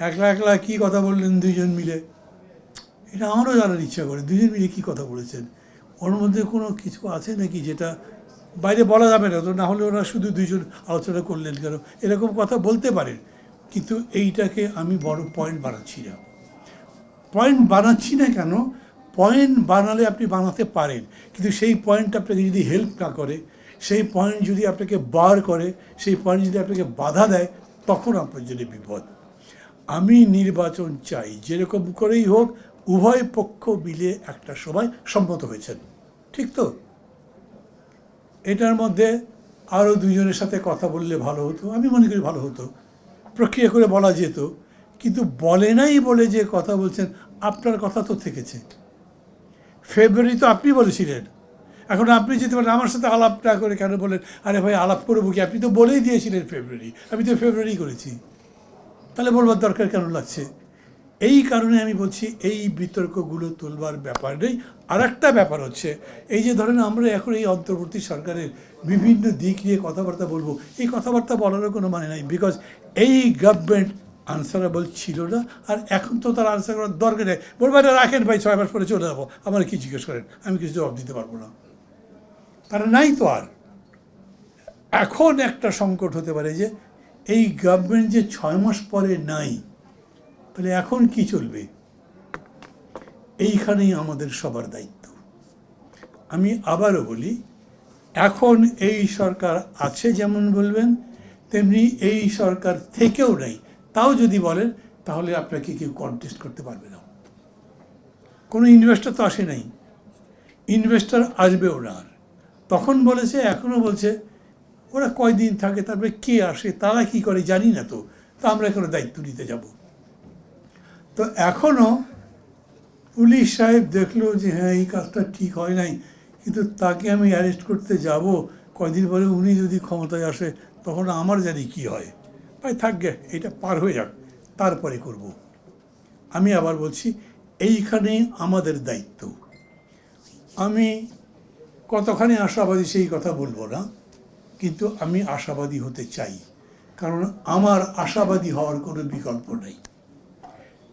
একলা একলা কী কথা বললেন দুইজন মিলে? এটা আমারও জানার ইচ্ছা করে দুজন মিলে কী কথা বলেছেন? ওর মধ্যে কোনো কিছু আছে নাকি যেটা বাইরে বলা যাবে না? তো না হলে ওরা শুধু দুইজন আলোচনা করলেন কেন? এরকম কথা বলতে পারেন, কিন্তু এইটাকে আমি বড় পয়েন্ট বানাচ্ছি না। পয়েন্ট বানাচ্ছি না কেন? পয়েন্ট বানালে আপনি বানাতে পারেন, কিন্তু সেই পয়েন্ট আপনাকে যদি হেল্প না করে, সেই পয়েন্ট যদি আপনাকে বার করে, সেই পয়েন্ট যদি আপনাকে বাধা দেয়, তখন আপনার জন্য বিপদ। আমি নির্বাচন চাই। যেরকম করেই হোক, উভয় পক্ষ মিলে একটা সময় সম্মত হয়েছেন। ঠিক তো? এটার মধ্যে আরও দুজনের সাথে কথা বললে ভালো হতো, আমি মনে করি ভালো হতো। প্রক্রিয়া করে বলা যেত, কিন্তু বলে নাই বলে যে কথা বলছেন, আপনার কথা তো থেকেছে। ফেব্রুয়ারি তো আপনি বলেছিলেন। এখন আপনি যেতে পারেন আমার সাথে আলাপ না করে কেন বলেন? আরে ভাই, আলাপ করব কি? আপনি তো বলেই দিয়েছিলেন ফেব্রুয়ারি। আমি তো ফেব্রুয়ারি করেছি। তাহলে বলবার দরকার কেন লাগছে? এই কারণে আমি বলছি এই বিতর্কগুলো তুলবার ব্যাপার নেই। আর একটা ব্যাপার হচ্ছে, এই যে ধরেন আমরা এখন এই অন্তর্বর্তী সরকারের বিভিন্ন দিক নিয়ে কথাবার্তা বলব, এই কথাবার্তা বলারও কোনো মানে নাই বিকজ এই গভর্নমেন্ট আনসারেবল ছিল না আর এখন তো তার আনসার করার দরকার নেই। বলব এটা রাখেন ভাই, ছয় মাস পরে চলে যাব। আমার কি জিজ্ঞেস করেন? আমি কিছু জবাব দিতে পারব না। তারা নাই তো আর। এখন একটা সংকট হতে পারে যে এই গভর্নমেন্ট যে ছয় মাস পরে নাই, তাহলে এখন কি চলবে? এইখানেই আমাদের সবার দায়িত্ব। আমি আবারও বলি, এখন এই সরকার আছে যেমন বলবেন, তেমনি এই সরকার থেকেও নেই। তাও যদি বলেন, তাহলে আপনাকে কেউ কন্টেস্ট করতে পারবে না। কোনো ইনভেস্টর তো আসে নাই। ইনভেস্টর আসবেও না তখন বলেছে, এখনও বলছে ওরা কয়দিন থাকে, তারপরে কে আসে, তারা কি করে জানি না তো। তা আমরা এখনও দায়িত্ব নিতে যাব। তো এখনও পুলিশ সাহেব দেখল যে হ্যাঁ এই কাজটা ঠিক হয় নাই, কিন্তু তাকে আমি অ্যারেস্ট করতে যাব। কয়দিন পরে উনি যদি ক্ষমতায় আসে, তখন আমার জানি কি হয়। ভাই থাকবে এটা পার হয়ে যাক, তারপরে করব। আমি আবার বলছি এইখানেই আমাদের দায়িত্ব। আমি কতখানি আশাবাদী সেই কথা বলব না। কিন্তু আমি আশাবাদী হতে চাই, কারণ আমার আশাবাদী হওয়ার কোনো বিকল্প নেই।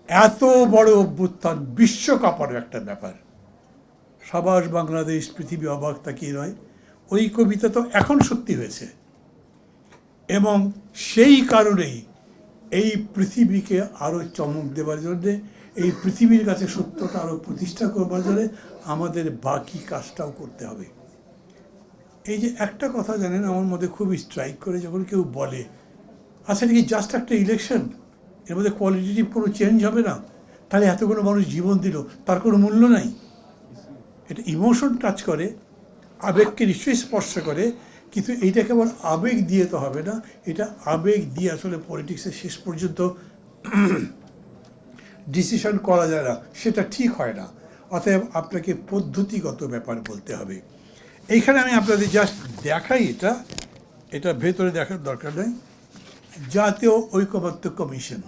এত বড় অভ্যুত্থান বিশ্বকাপারও একটা ব্যাপার। সাবাস বাংলাদেশ, পৃথিবী অবাক তাকিয়ে নয়, ওই কবিতা তো এখন সত্যি হয়েছে। এবং সেই কারণেই এই পৃথিবীকে আরও চমক দেওয়ার জন্যে, এই পৃথিবীর কাছে সত্যটা আরও প্রতিষ্ঠা করবার জন্যে আমাদের বাকি কাজটাও করতে হবে। এই যে একটা কথা জানেন, আমার মধ্যে খুব স্ট্রাইক করে যখন কেউ বলে আচ্ছা এটা কি জাস্ট একটা ইলেকশন এর মধ্যে কোয়ালিটিটিভ কোনো চেঞ্জ হবে না? তাহলে এতগুলো মানুষ জীবন দিল, তার কোনো মূল্য নাই? এটা ইমোশন টাচ করে, আবেগকে নিশ্চয়ই স্পর্শ করে, কিন্তু এইটা কেবল আবেগ দিয়ে তো হবে না, এটা আবেগ দিয়ে আসলে পলিটিক্সের শেষ পর্যন্ত ডিসিশন করা যায় না, সেটা ঠিক হয় না। অতএব আপনাকে পদ্ধতিগত ব্যাপার বলতে হবে। এইখানে আমি আপনাদের জাস্ট দেখাই এটা। এটা ভেতরে দেখার দরকার নেই। জাতীয় ঐকমত্য কমিশন।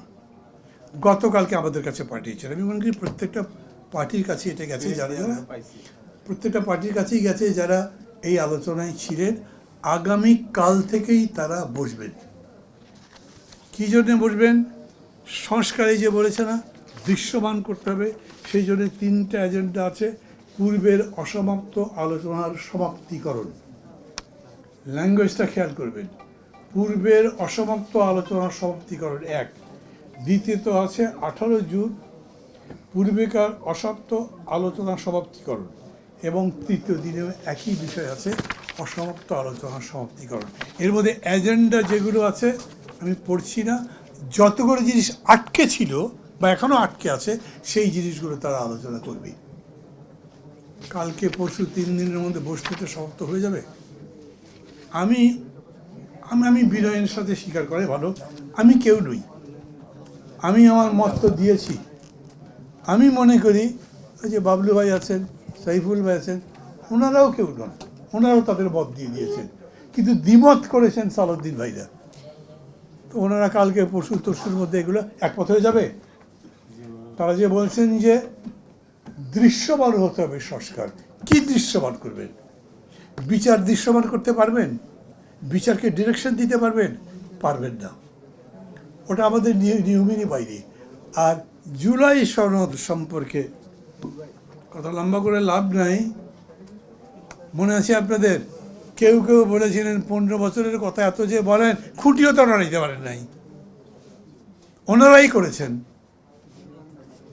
গতকালকে আমাদের কাছে পাঠিয়েছেন। আমি মনে করি প্রত্যেকটা পার্টির কাছে এটা গেছে যারা যারা প্রত্যেকটা পার্টির কাছেই গেছে যারা এই আলোচনায় ছিলেন। আগামী কাল থেকেই তারা বসবেন। কী জন্যে বসবেন? সংস্কারে যে বলেছে না দৃশ্যমান করতে হবে। সেই জন্য তিনটা এজেন্ডা আছে। পূর্বের অসমাপ্ত আলোচনার সমাপ্তিকরণ। ল্যাঙ্গুয়েজটা খেয়াল করবেন। পূর্বের অসমাপ্ত আলোচনার সমাপ্তিকরণ এক। দ্বিতীয়ত আছে আঠারো জুন, পূর্বেকার অসমাপ্ত আলোচনা সমাপ্তিকরণ। এবং তৃতীয় দিনেও একই বিষয় আছে, অসমাপ্ত আলোচনার সমাপ্তিকরণ। এর মধ্যে এজেন্ডা যেগুলো আছে, আমি পড়ছি না। যতগুলো জিনিস আটকে ছিল বা এখনও আটকে আছে, সেই জিনিসগুলো তারা আলোচনা করবে। কালকে পরশু তিন দিনের মধ্যে বসতে সমাপ্ত হয়ে যাবে। আমি আমি আমি বিনয়ের সাথে স্বীকার করে ভালো। আমি কেউ নই। আমি আমার মত দিয়েছি। আমি মনে করি, ওই যে বাবলু ভাই আছেন, সাইফুল ভাই আছেন, ওনারাও কেউ নন। ওনারাও তাদের মত দিয়ে দিয়েছেন। কিন্তু দ্বিমত করেছেন সালুদ্দিন ভাইরা। তো ওনারা কালকে পরশু তরশুর মধ্যে এগুলো একপথ হয়ে যাবে। তারা যে বলছেন যে দৃশ্যমান হতে হবে সংস্কার। কি দৃশ্যমান করবেন? বিচার দৃশ্যমান করতে পারবেন? বিচারকে ডিরেকশন দিতে পারবেন? পারবেন না। ওটা আমাদের নিয়- নিয়মেরই বাইরে। আর জুলাই সনদ সম্পর্কে কথা লম্বা করে লাভ নাই। মনে আছে আপনাদের? কেউ কেউ বলেছিলেন, পনেরো বছরের কথা এত যে বলেন, খুঁটিও তো ওনারা দিতে পারেন নাই। ওনারাই করেছেন।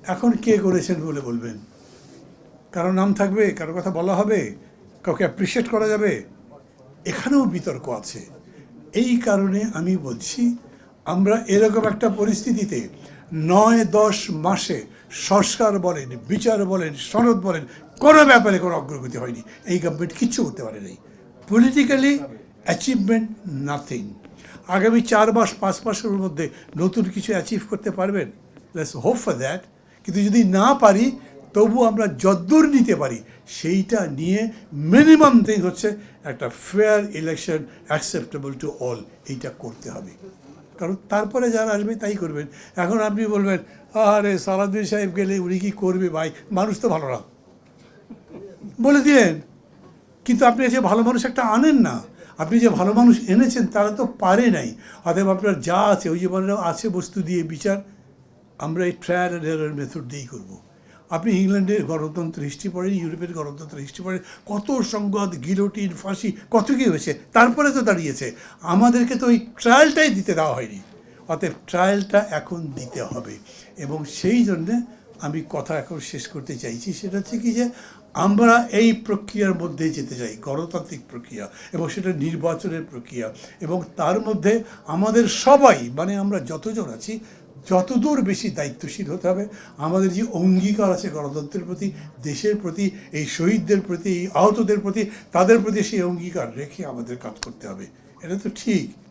এখন কে করেছেন বলে বলবেন? কারও নাম থাকবে, কারও কথা বলা হবে, কাউকে অ্যাপ্রিসিয়েট করা যাবে। এখানেও বিতর্ক আছে। এই কারণে আমি বলছি, আমরা এরকম একটা পরিস্থিতিতে নয়, দশ মাসে সংস্কার বলেন, বিচার বলেন, সনদ বলেন, কোনো ব্যাপারে কোনো অগ্রগতি হয়নি। এই গভর্নমেন্ট কিচ্ছু করতে পারে নাই পলিটিক্যালি অ্যাচিভমেন্ট নাথিং আগামী চার মাস, পাঁচ মাসের মধ্যে নতুন কিছু অ্যাচিভ করতে পারবেন? লেটস হোপ ফর দ্যাট কিন্তু যদি না পারি, তবু আমরা যদ্দূর নিতে পারি। সেইটা নিয়ে মিনিমাম থিং হচ্ছে একটা fair election acceptable to all এইটা করতে হবে। কারণ তারপরে যারা আসবে তাই করবেন। এখন আপনি বলবেন, আরে সালাদ্দিন সাহেব গেলে উনি কি করবে ভাই? মানুষ তো ভালো না। বলে দিলেন। কিন্তু আপনি যে ভালো মানুষ একটা আনেন না। আপনি যে ভালো মানুষ এনেছেন, তারা তো পারে নাই। অতএব আপনার যা আছে, ওই যে আছে বস্তু দিয়ে বিচার। আমরা এই ট্রায়াল অ্যান্ড এরর মেথড দিয়েই করব। আপনি ইংল্যান্ডের গণতন্ত্র হিস্ট্রি পড়েন, ইউরোপের গণতন্ত্র হিস্ট্রি পড়েন, কত সংবাদ গিলোটিন ফাঁসি, কত কী হয়েছে, তারপরে তো দাঁড়িয়েছে। আমাদেরকে তো ওই ট্রায়ালটাই দিতে দেওয়া হয়নি। অতএব ট্রায়ালটা এখন দিতে হবে। এবং সেই জন্যে আমি কথা এখন শেষ করতে চাইছি, সেটা হচ্ছে কি যে আমরা এই প্রক্রিয়ার মধ্যে যেতে চাই, গণতান্ত্রিক প্রক্রিয়া, এবং সেটা নির্বাচনের প্রক্রিয়া। এবং তার মধ্যে আমাদের সবাই মানে আমরা যতজন আছি যতদূর বেশি দায়িত্বশীল হতে হবে, আমাদের যে অঙ্গীকার আছে গণতন্ত্রের প্রতি, দেশের প্রতি, এই শহীদদের প্রতি, এই আহতদের প্রতি, তাদের প্রতি সেই অঙ্গীকার রেখে আমাদের কাজ করতে হবে। এটা তো ঠিক।